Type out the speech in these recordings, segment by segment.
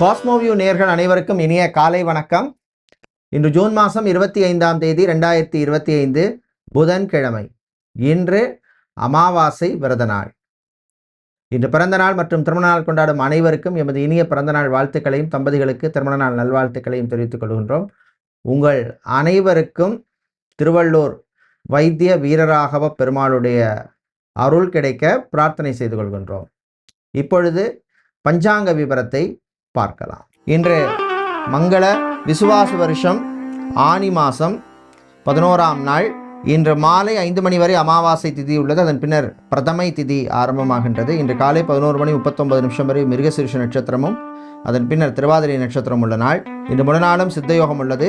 Cosmoview நேர்கள் அனைவருக்கும் இனிய காலை வணக்கம். இன்று ஜூன் மாதம் இருபத்தி ஐந்தாம் தேதி ரெண்டாயிரத்தி இருபத்தி ஐந்து புதன்கிழமை. இன்று அமாவாசை விரத நாள் இன்று பிறந்த நாள் மற்றும் திருமண நாள் கொண்டாடும் அனைவருக்கும் எமது இனிய பிறந்த நாள் வாழ்த்துக்களையும் தம்பதிகளுக்கு திருமண நாள் நல்வாழ்த்துக்களையும் தெரிவித்துக் கொள்கின்றோம். உங்கள் அனைவருக்கும் திருவள்ளூர் வைத்திய வீரராகவ பெருமாளுடைய அருள் கிடைக்க பிரார்த்தனை செய்து கொள்கின்றோம். இப்பொழுது பஞ்சாங்க விவரத்தை பார்க்கலாம். இன்று மங்கள விசுவாச வருஷம் ஆனி மாதம் பதினோராம் நாள். இன்று மாலை ஐந்து மணி வரை அமாவாசை திதி உள்ளது. அதன் பின்னர் பிரதமை திதி ஆரம்பமாகின்றது. இன்று காலை பதினோரு மணி முப்பத்தொன்பது நிமிஷம் வரை மிருகசீர்ஷ நட்சத்திரமும் அதன் பின்னர் திருவாதிரை நட்சத்திரம் உள்ள நாள். இன்று முழுநாளும் சித்தயோகம் உள்ளது.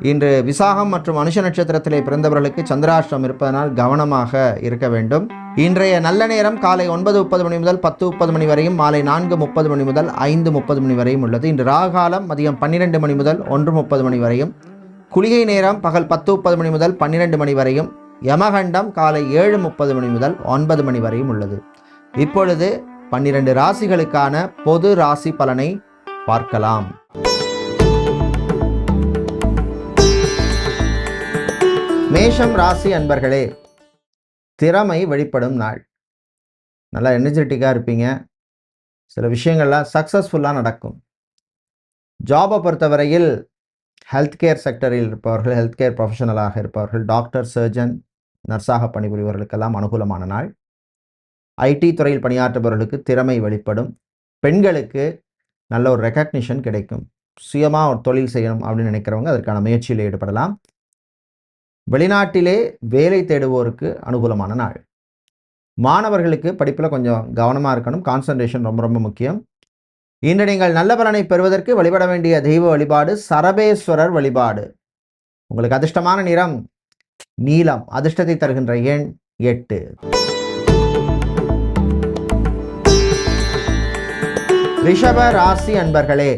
இன்று விசாகம் மற்றும் அனுஷ நட்சத்திரத்திலே பிறந்தவர்களுக்கு சந்திராஷ்டிரம் இருப்பதனால் கவனமாக இருக்க வேண்டும். இன்றைய நல்ல நேரம் காலை ஒன்பது முப்பது மணி முதல் பத்து முப்பது மணி வரையும் மாலை நான்கு முப்பது மணி முதல் ஐந்து முப்பது மணி வரையும் உள்ளது. இன்று ராகாலம் மதியம் பன்னிரெண்டு மணி முதல் ஒன்று முப்பது மணி வரையும் குளிகை நேரம் பகல் பத்து முப்பது மணி முதல் பன்னிரெண்டு மணி வரையும் யமகண்டம் காலை ஏழு முப்பது மணி முதல் ஒன்பது மணி வரையும் உள்ளது. இப்பொழுது பன்னிரண்டு ராசிகளுக்கான பொது ராசி பலனை பார்க்கலாம். மேஷம் ராசி அன்பர்களே திறமை வெளிப்படும் நாள். நல்லா எனர்ஜெட்டிக்காக இருப்பீங்க. சில விஷயங்கள்லாம் சக்ஸஸ்ஃபுல்லாக நடக்கும். ஜாபை பொறுத்தவரையில் ஹெல்த் கேர் செக்டரில் இருப்பவர்கள் ஹெல்த் கேர் ப்ரொஃபஷனலாக இருப்பவர்கள் டாக்டர் சர்ஜன் நர்ஸாக பணிபுரிபவர்களுக்கெல்லாம் அனுகூலமான நாள். ஐடி துறையில் பணியாற்றுபவர்களுக்கு திறமை வெளிப்படும். பெண்களுக்கு நல்ல ஒரு ரெக்கக்னிஷன் கிடைக்கும். சுயமாக ஒரு தொழில் செய்யணும் அப்படின்னு நினைக்கிறவங்க அதற்கான முயற்சியில் ஈடுபடலாம். வெளிநாட்டிலே வேலை தேடுவோருக்கு அனுகூலமான நாள். மாணவர்களுக்கு படிப்பில் கொஞ்சம் கவனமாக இருக்கணும். கான்சன்ட்ரேஷன் ரொம்ப ரொம்ப முக்கியம். இன்று நீங்கள் நல்ல பலனை பெறுவதற்கு வழிபட வேண்டிய தெய்வ வழிபாடு சரபேஸ்வரர் வழிபாடு. உங்களுக்கு அதிர்ஷ்டமான நிறம் நீலம் அதிர்ஷ்டத்தை தருகின்ற எண் எட்டு. ரிஷப ராசி அன்பர்களே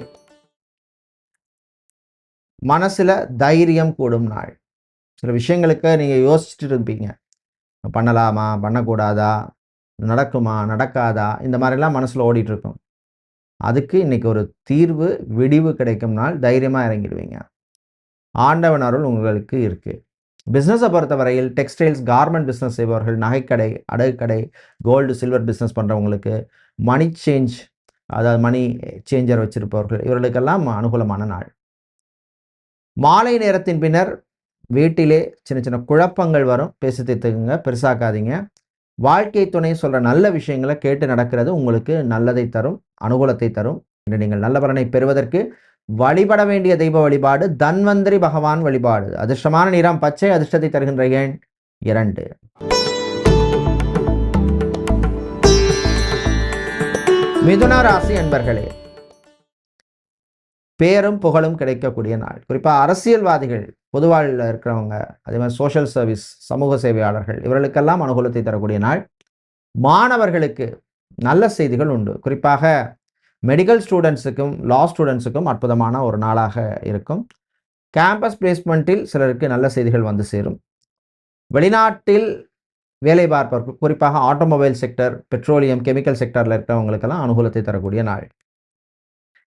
மனசுல தைரியம் கூடும் நாள். சில விஷயங்களுக்கு நீங்கள் யோசிச்சுட்டு இருப்பீங்க. பண்ணலாமா? பண்ணக்கூடாதா? நடக்குமா? நடக்காதா? இந்த மாதிரிலாம் மனசில் ஓடிட்டுருக்கும். அதுக்கு இன்றைக்கி ஒரு தீர்வு விடிவு கிடைக்கும் நாள் தைரியமாக இறங்கிடுவீங்க. ஆண்டவன் அருள் உங்களுக்கு இருக்குது பிஸ்னஸை பொறுத்தவரையில் டெக்ஸ்டைல்ஸ் கார்மெண்ட் பிஸ்னஸ் செய்பவர்கள் நகைக்கடை அடகுக்கடை கோல்டு சில்வர் பிஸ்னஸ் பண்ணுறவங்களுக்கு மணி சேஞ்ச் அதாவது மணி சேஞ்சர் வச்சுருப்பவர்கள் இவர்களுக்கெல்லாம் அனுகூலமான நாள். மாலை நேரத்தின் பின்னர் வீட்டிலே சின்ன சின்ன குழப்பங்கள் வரும். பேசி தீர்த்துக்குங்க பெருசாக்காதீங்க. வாழ்க்கை துணை சொல்கிற நல்ல விஷயங்களை கேட்டு நடக்கிறது உங்களுக்கு நல்லதை தரும் அனுகூலத்தை தரும் இன்று நீங்கள் நல்ல பலனை பெறுவதற்கு வழிபட வேண்டிய தெய்வ வழிபாடு தன்வந்திரி பகவான் வழிபாடு. அதிர்ஷ்டமான நிறம் பச்சை அதிர்ஷ்டத்தை தருகின்ற எண் இரண்டு. மிதுன ராசி அன்பர்களே பேரும் புகழும் கிடைக்கக்கூடிய நாள். குறிப்பாக அரசியல்வாதிகள் பொதுவாழ்வில் இருக்கிறவங்க அதே மாதிரி சோஷியல் சர்வீஸ் சமூக சேவையாளர்கள் இவர்களுக்கெல்லாம் அனுகூலத்தை தரக்கூடிய நாள். மாணவர்களுக்கு நல்ல செய்திகள் உண்டு. குறிப்பாக மெடிக்கல் ஸ்டூடெண்ட்ஸுக்கும் லா ஸ்டூடெண்ட்ஸுக்கும் அற்புதமான ஒரு நாளாக இருக்கும். கேம்பஸ் பிளேஸ்மெண்ட்டில் சிலருக்கு நல்ல செய்திகள் வந்து சேரும். வெளிநாட்டில் வேலை பார்ப்பவர்கள் குறிப்பாக ஆட்டோமொபைல் செக்டர் பெட்ரோலியம் கெமிக்கல் செக்டரில் இருக்கிறவங்களுக்கெல்லாம் அனுகூலத்தை தரக்கூடிய நாள்.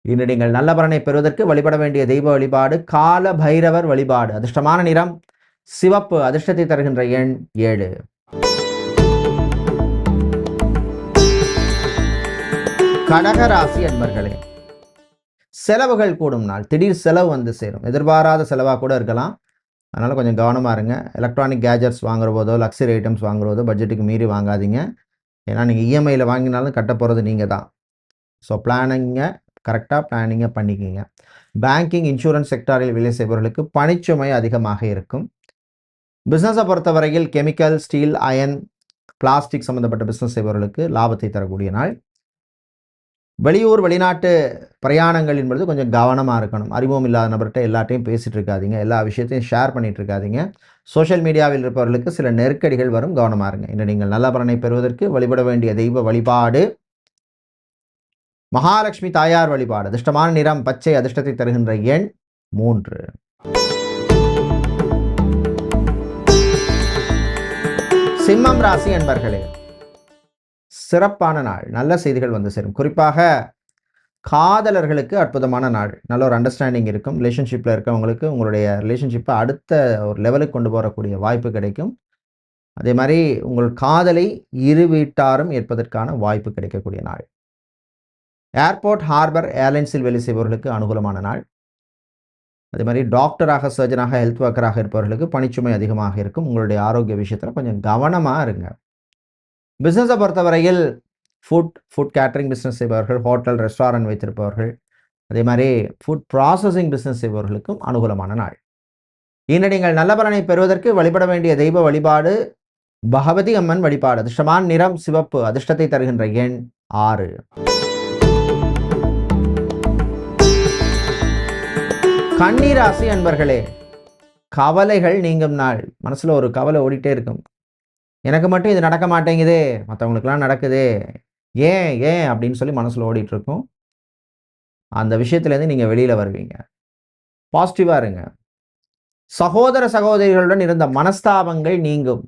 இன்று நீங்கள் நல்ல பலனை பெறுவதற்கு வழிபட வேண்டிய தெய்வ வழிபாடு கால பைரவர் வழிபாடு. அதிர்ஷ்டமான நிறம் சிவப்பு அதிர்ஷ்டத்தை தருகின்ற எண் ஏழு. கடகராசி அன்பர்களே செலவுகள் கூடும் நாள். திடீர் செலவு வந்து சேரும். எதிர்பாராத செலவாக கூட இருக்கலாம். அதனால் கொஞ்சம் கவனமாக இருங்க. எலக்ட்ரானிக் கேஜெட்ஸ் வாங்குற போதோ லக்ஸரி ஐட்டம்ஸ் வாங்குற போதோ பட்ஜெட்டுக்கு மீறி வாங்காதீங்க. ஏன்னா நீங்கள் இஎம்ஐயில் வாங்கினாலும் கட்ட போகிறது நீங்கள் தான் ஸோ பிளானிங்கை. கரெக்டாக பிளானிங்கை பண்ணிக்கிங்க. பேங்கிங் இன்சூரன்ஸ் செக்டாரில் வேலை செய்பவர்களுக்கு பணிச்சுமை அதிகமாக இருக்கும். பிஸ்னஸை பொறுத்தவரையில் கெமிக்கல் ஸ்டீல் அயன் பிளாஸ்டிக் சம்மந்தப்பட்ட பிஸ்னஸ் செய்பவர்களுக்கு லாபத்தை தரக்கூடிய நாள். வெளியூர் வெளிநாட்டு பிரயாணங்கள் என்பது கொஞ்சம் கவனமாக இருக்கணும். அறிமுகம் இல்லாத நபர்கிட்ட எல்லாத்தையும் பேசிகிட்டு இருக்காதிங்க. எல்லா விஷயத்தையும் ஷேர் பண்ணிகிட்டு இருக்காதிங்க. சோஷியல் மீடியாவில் இருப்பவர்களுக்கு சில நெருக்கடிகள் வரும். கவனமாக இருங்க. இன்று நீங்கள் நல்ல பலனை பெறுவதற்கு வழிபட வேண்டிய தெய்வ வழிபாடு மகாலட்சுமி தாயார் வழிபாடு. அதிர்ஷ்டமான நிறம் பச்சை அதிர்ஷ்டத்தை தருகின்ற எண் மூன்று. சிம்மம் ராசி என்பர்களே சிறப்பான நாள். நல்ல செய்திகள் வந்து சேரும். குறிப்பாக காதலர்களுக்கு அற்புதமான நாள். நல்ல ஒரு அண்டர்ஸ்டாண்டிங் இருக்கும். ரிலேஷன்ஷிப்பில் இருக்கவங்களுக்கு உங்களுடைய ரிலேஷன்ஷிப்பை அடுத்த ஒரு லெவலுக்கு கொண்டு போகக்கூடிய வாய்ப்பு கிடைக்கும். அதே மாதிரி உங்கள் காதலை இரு வீட்டாரும் ஏற்பதற்கான வாய்ப்பு கிடைக்கக்கூடிய நாள். ஏர்போர்ட் ஹார்பர் ஏர்லைன்ஸில் வேலை செய்பவர்களுக்கு அனுகூலமான நாள். அதே மாதிரி டாக்டராக சர்ஜனாக ஹெல்த் ஒர்க்கராக இருப்பவர்களுக்கு பணிச்சுமை அதிகமாக இருக்கும். உங்களுடைய ஆரோக்கிய விஷயத்தில் கொஞ்சம் கவனமாக இருங்க. பிஸ்னஸை பொறுத்தவரையில் ஃபுட் ஃபுட் கேட்டரிங் பிஸ்னஸ் செய்பவர்கள் ஹோட்டல் ரெஸ்டாரண்ட் வைத்திருப்பவர்கள் அதே மாதிரி ஃபுட் ப்ராசஸிங் பிஸ்னஸ் செய்பவர்களுக்கும் அனுகூலமான நாள். இன்று நீங்கள் நல்ல பலனை பெறுவதற்கு வழிபட வேண்டிய தெய்வ வழிபாடு பகவதி அம்மன் வழிபாடு அதிர்ஷ்டமான நிறம் சிவப்பு அதிர்ஷ்டத்தை தருகின்ற எண் ஆறு. கன்னிராசி அன்பர்களே கவலைகள் நீங்கும் நாள். மனசில் ஒரு கவலை ஓடிட்டே இருக்கும். எனக்கு மட்டும் இது நடக்க மாட்டேங்குதே மற்றவங்களுக்கெல்லாம் நடக்குதே ஏன் ஏன் அப்படின்னு சொல்லி மனசில் ஓடிட்டுருக்கும் அந்த விஷயத்துலேருந்து நீங்கள் வெளியில் வருவீங்க. பாசிட்டிவாக இருங்க. சகோதர சகோதரிகளுடன் இருந்த மனஸ்தாபங்கள் நீங்கும்.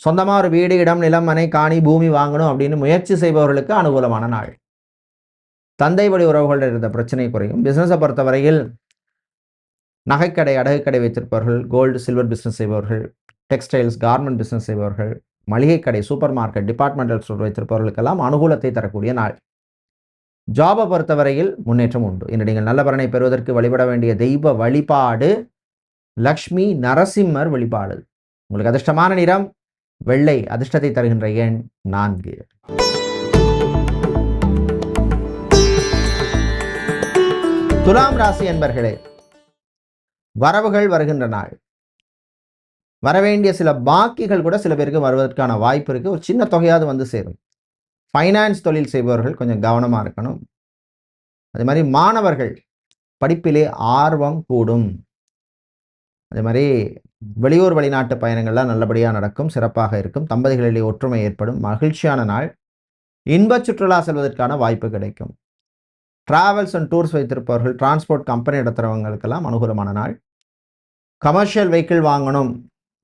சொந்தமாக ஒரு வீடு இடம் நிலம் மனை காணி பூமி வாங்கணும் அப்படின்னு முயற்சி செய்பவர்களுக்கு அனுகூலமான நாள். தந்தை வழி உறவுகளில் இருந்த பிரச்சனை குறையும். பிஸ்னஸை பொறுத்தவரையில் நகைக்கடை அடகுக்கடை வைத்திருப்பவர்கள் கோல்டு சில்வர் பிஸ்னஸ் செய்பவர்கள் டெக்ஸ்டைல்ஸ் கார்மெண்ட் பிஸ்னஸ் செய்பவர்கள் மளிகை கடை சூப்பர் மார்க்கெட் டிபார்ட்மெண்டல் ஸ்டோர் வைத்திருப்பவர்களுக்கெல்லாம் அனுகூலத்தை தரக்கூடிய நாள். ஜாபை பொறுத்தவரையில் முன்னேற்றம் உண்டு. இன்று நீங்கள் நல்ல பலனை பெறுவதற்கு வழிபட வேண்டிய தெய்வ வழிபாடு லக்ஷ்மி நரசிம்மர் வழிபாடு. உங்களுக்கு அதிர்ஷ்டமான நிறம் வெள்ளை அதிர்ஷ்டத்தை தருகின்ற எண் நான்கு. துலாம் ராசி என்பர்களே வரவுகள் வருகின்ற நாள். வரவேண்டிய சில பாக்கிகள் கூட சில பேருக்கு வருவதற்கான வாய்ப்பு இருக்குது ஒரு சின்ன தொகையாவது வந்து சேரும். ஃபைனான்ஸ் தொழில் செய்பவர்கள் கொஞ்சம் கவனமாக இருக்கணும். அதே மாதிரி மாணவர்கள் படிப்பிலே ஆர்வம் கூடும். அதே மாதிரி வெளியூர் வெளிநாட்டு பயணங்கள்லாம் நல்லபடியாக நடக்கும் சிறப்பாக இருக்கும். தம்பதிகளிலே ஒற்றுமை ஏற்படும். மகிழ்ச்சியான நாள். இன்ப சுற்றுலா செல்வதற்கான வாய்ப்பு கிடைக்கும். டிராவல்ஸ் அண்ட் டூர்ஸ் வைத்திருப்பவர்கள் டிரான்ஸ்போர்ட் கம்பெனி நடத்துகிறவங்களுக்கெல்லாம் அனுகூலமான நாள். கமர்ஷியல் வெஹிக்கிள் வாங்கணும்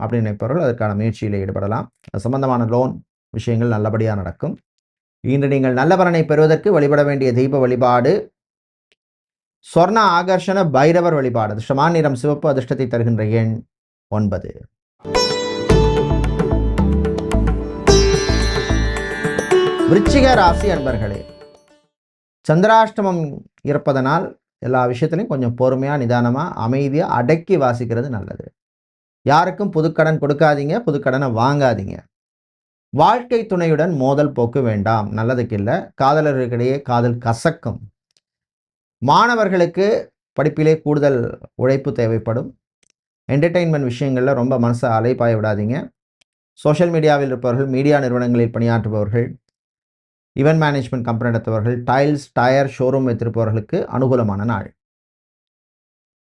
அப்படின்னு நினைப்பவர்கள் அதற்கான முயற்சியில் ஈடுபடலாம். அது சம்பந்தமான லோன் விஷயங்கள் நல்லபடியாக நடக்கும். இன்று நீங்கள் நல்ல பலனை பெறுவதற்கு வழிபட வேண்டிய தெய்வ வழிபாடு சொர்ண ஆகர்ஷண பைரவர் வழிபாடு அதிர்ஷ்டமான நிறம் சிவப்பு அதிர்ஷ்டத்தை தருகின்ற எண் ஒன்பது. விருச்சிக ராசி அன்பர்களே சந்திராஷ்டமம் இருப்பதனால் எல்லா விஷயத்துலையும் கொஞ்சம் பொறுமையாக நிதானமாக அமைதியாக அடக்கி வாசிக்கிறது நல்லது. யாருக்கும் புதுக்கடன் கொடுக்காதீங்க புதுக்கடனை வாங்காதீங்க. வாழ்க்கை துணையுடன் மோதல் போக்கு வேண்டாம். நல்லதுக்கு இல்லை. காதலர்களுக்கிடையே காதல் கசக்கும். மாணவர்களுக்கு படிப்பிலே கூடுதல் உழைப்பு தேவைப்படும். என்டர்டெயின்மெண்ட் விஷயங்களில் ரொம்ப மனசை அலைப்பாய விடாதீங்க. சோஷியல் மீடியாவில் இருப்பவர்கள் மீடியா நிறுவனங்களில் பணியாற்றுபவர்கள் ஈவென்ட் மேனேஜ்மெண்ட் கம்பெனி நடத்துபவர்கள் டைல்ஸ் டயர் ஷோரூம் வைத்திருப்பவர்களுக்கு அனுகூலமான நாள்.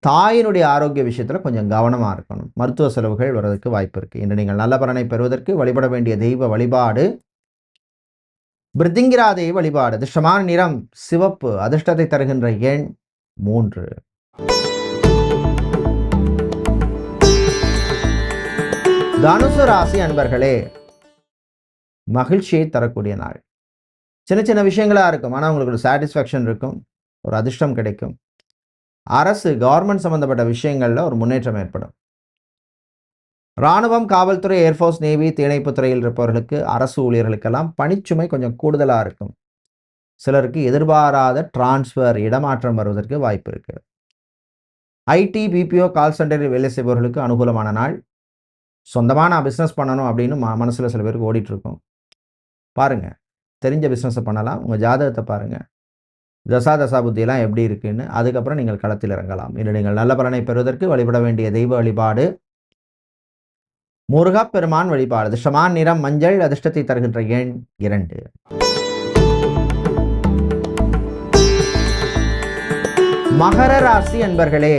தாயினுடைய ஆரோக்கிய விஷயத்தில் கொஞ்சம் கவனமாக இருக்கணும். மருத்துவ செலவுகள் வர்றதுக்கு வாய்ப்பு இருக்குது இன்று நீங்கள் நல்ல பலனை பெறுவதற்கு வழிபட வேண்டிய தெய்வ வழிபாடு பிருத்திங்கிராதை வழிபாடு அதிர்ஷ்டமான நிறம் சிவப்பு அதிர்ஷ்டத்தை தருகின்ற எண் மூன்று. தனுசு ராசி அன்பர்களே மகிழ்ச்சியை தரக்கூடிய நாள். சின்ன சின்ன விஷயங்களாக இருக்கும். ஆனால் உங்களுக்கு ஒரு சாட்டிஸ்ஃபேக்ஷன் இருக்கும். ஒரு அதிர்ஷ்டம் கிடைக்கும். அரசு கவர்மெண்ட் சம்மந்தப்பட்ட விஷயங்களில் ஒரு முன்னேற்றம் ஏற்படும். இராணுவம் காவல்துறை ஏர்ஃபோர்ஸ் நேவி தீயணைப்பு துறையில் இருப்பவர்களுக்கு அரசு ஊழியர்களுக்கெல்லாம் பணிச்சுமை கொஞ்சம் கூடுதலாக இருக்கும். சிலருக்கு எதிர்பாராத டிரான்ஸ்ஃபர் இடமாற்றம் வருவதற்கு வாய்ப்பு இருக்குது ஐடி பிபிஓ கால் சென்டரில் வேலை செய்பவர்களுக்கு அனுகூலமான நாள். சொந்தமாக நான் பிஸ்னஸ் பண்ணணும் அப்படின்னு மனசில் சில பேருக்கு ஓடிட்டுருக்கோம் பாருங்கள் தெரிஞ்ச பிஸ்னஸை பண்ணலாம். உங்கள் ஜாதகத்தை பாருங்கள் தசா தசா புத்தியெல்லாம் எப்படி இருக்குன்னு அதுக்கப்புறம் நீங்கள் களத்தில் இறங்கலாம். இல்லை நீங்கள் நல்ல பலனை பெறுவதற்கு வழிபட வேண்டிய தெய்வ வழிபாடு. முருகப்பெருமான் வழிபாடு. அதிர்ஷ்டமான் நிறம் மஞ்சள் அதிர்ஷ்டத்தை தருகின்ற எண் இரண்டு. மகர ராசி என்பர்களே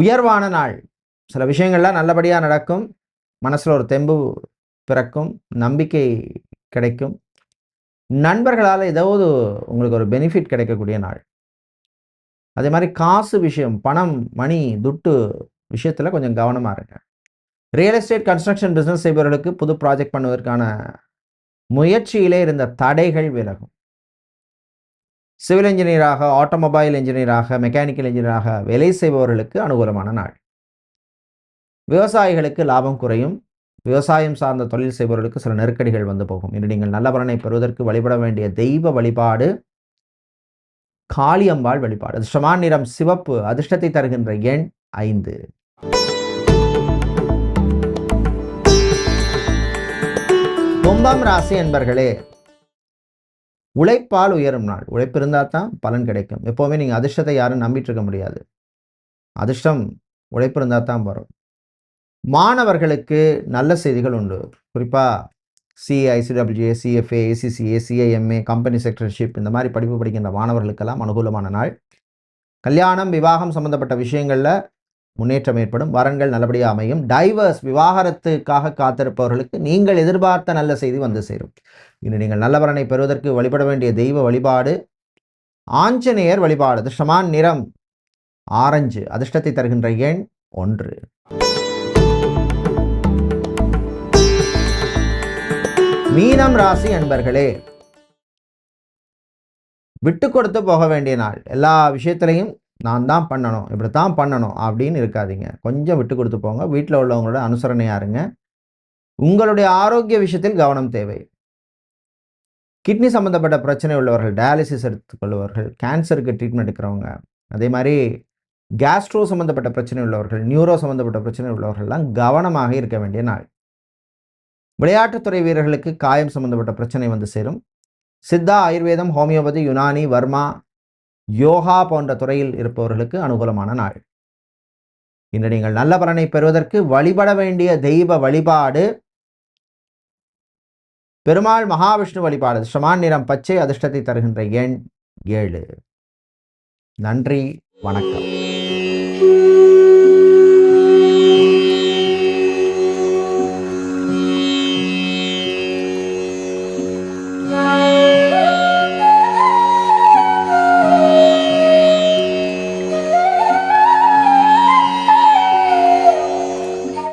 உயர்வான நாள். சில விஷயங்கள்லாம் நல்லபடியாக நடக்கும். மனசில் ஒரு தெம்பு பிறக்கும் நம்பிக்கை கிடைக்கும். நண்பர்களால் ஏதாவது உங்களுக்கு ஒரு பெனிஃபிட் கிடைக்கக்கூடிய நாள். அதே மாதிரி காசு விஷயம் பணம் மணி துட்டு விஷயத்தில் கொஞ்சம் கவனமாக இருங்க. ரியல் எஸ்டேட் கன்ஸ்ட்ரக்ஷன் பிஸ்னஸ் செய்பவர்களுக்கு புது ப்ராஜெக்ட் பண்ணுவதற்கான முயற்சியிலே இருந்த தடைகள் விலகும். சிவில் இன்ஜினியராக ஆட்டோமொபைல் இன்ஜினியராக மெக்கானிக்கல் இன்ஜினியராக வேலை செய்பவர்களுக்கு அனுகூலமான நாள். விவசாயிகளுக்கு லாபம் குறையும். விவசாயம் சார்ந்த தொழில் செய்பவர்களுக்கு சில நெருக்கடிகள் வந்து போகும். இன்று நீங்கள் நல்ல பலனை பெறுவதற்கு வழிபட வேண்டிய தெய்வ வழிபாடு காளியம்பாள் வழிபாடு. அதிர்ஷ்டமான நிறம் சிவப்பு அதிர்ஷ்டத்தை தருகின்ற எண் ஐந்து. கும்பம் ராசி என்பர்களே உழைப்பால் உயரும் நாள். உழைப்பு இருந்தால் தான் பலன் கிடைக்கும். எப்போவுமே நீங்கள் அதிர்ஷ்டத்தை யாரும் நம்பிட்டு இருக்க முடியாது. அதிர்ஷ்டம் உழைப்பு இருந்தால் தான் வரும். மாணவர்களுக்கு நல்ல செய்திகள் உண்டு. குறிப்பாக CICWA CFA ACCA CIMA company secretaryship இந்த மாதிரி படிப்பு படிக்கின்ற மாணவர்களுக்கெல்லாம் அனுகூலமான நாள். கல்யாணம் விவாகம் சம்பந்தப்பட்ட விஷயங்களில் முன்னேற்றம் ஏற்படும் வரன்கள் நல்லபடியாக அமையும். டைவர்ஸ் விவாகரத்துக்காக காத்திருப்பவர்களுக்கு நீங்கள் எதிர்பார்த்த நல்ல செய்தி வந்து சேரும். இன்று நீங்கள் நல்ல வரனை பெறுவதற்கு வழிபட வேண்டிய தெய்வ வழிபாடு ஆஞ்சநேயர் வழிபாடு அதிர்ஷ்டமான நிறம் ஆரஞ்சு அதிர்ஷ்டத்தை தருகின்ற எண் ஒன்று. மீனம் ராசி அன்பர்களே விட்டு கொடுத்து போக வேண்டிய நாள். எல்லா விஷயத்துலையும் நான் தான் பண்ணணும் இப்படி தான் பண்ணணும் அப்படின்னு இருக்காதீங்க. கொஞ்சம் விட்டு கொடுத்து போங்க. வீட்டில் உள்ளவங்களோட அனுசரணையாக இருங்க. உங்களுடைய ஆரோக்கிய விஷயத்தில் கவனம் தேவை. கிட்னி சம்மந்தப்பட்ட பிரச்சனை உள்ளவர்கள் டயாலிசிஸ் எடுத்துக்கொள்வர்கள் கேன்சருக்கு ட்ரீட்மெண்ட் எடுக்கிறவங்க அதே மாதிரி கேஸ்ட்ரோ சம்மந்தப்பட்ட பிரச்சனை உள்ளவர்கள் நியூரோ சம்மந்தப்பட்ட பிரச்சனை உள்ளவர்கள்லாம் கவனமாக இருக்க வேண்டிய நாள். விளையாட்டுத்துறை வீரர்களுக்கு காயம் சம்பந்தப்பட்ட பிரச்சனை வந்து சேரும். சித்தா ஆயுர்வேதம் ஹோமியோபதி யுனானி வர்மா யோகா போன்ற துறையில் இருப்பவர்களுக்கு அனுகூலமான நாள். இன்று நீங்கள் நல்ல பலனை பெறுவதற்கு வழிபட வேண்டிய தெய்வ வழிபாடு. பெருமாள் மகாவிஷ்ணு வழிபாடு. ஸ்ரமான் நிறம் பச்சை அதிர்ஷ்டத்தை தருகின்ற எண் ஏழு. நன்றி வணக்கம்.